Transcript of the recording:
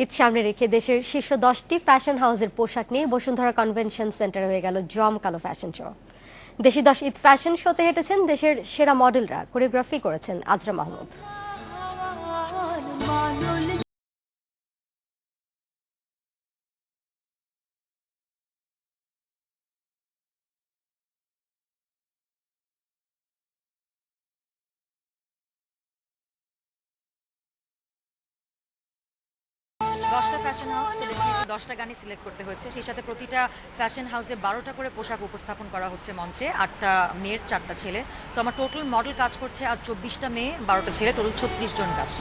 ঈদ সামনে রেখে দেশের শীর্ষ দশটি ফ্যাশন হাউসের পোশাক নিয়ে বসুন্ধরা কনভেনশন সেন্টার হয়ে গেল জমকালো ফ্যাশন শো দেশি দশ ঈদ ফ্যাশন শোতে হেঁটেছেন দেশের সেরা মডেলরা কোরিওগ্রাফি করেছেন আজরা মাহমুদ। দশটা ফ্যাশন হাউস দশটা গানই সিলেক্ট করতে হয়েছে সেই সাথে প্রতিটা ফ্যাশন হাউসে বারোটা করে পোশাক উপস্থাপন করা হচ্ছে মঞ্চে। আটটা মেয়ের, চারটা ছেলে। সো আমার টোটাল মডেল কাজ করছে আর চব্বিশটা মেয়ে, বারোটা ছেলে টোটাল ছত্রিশ জন কাজ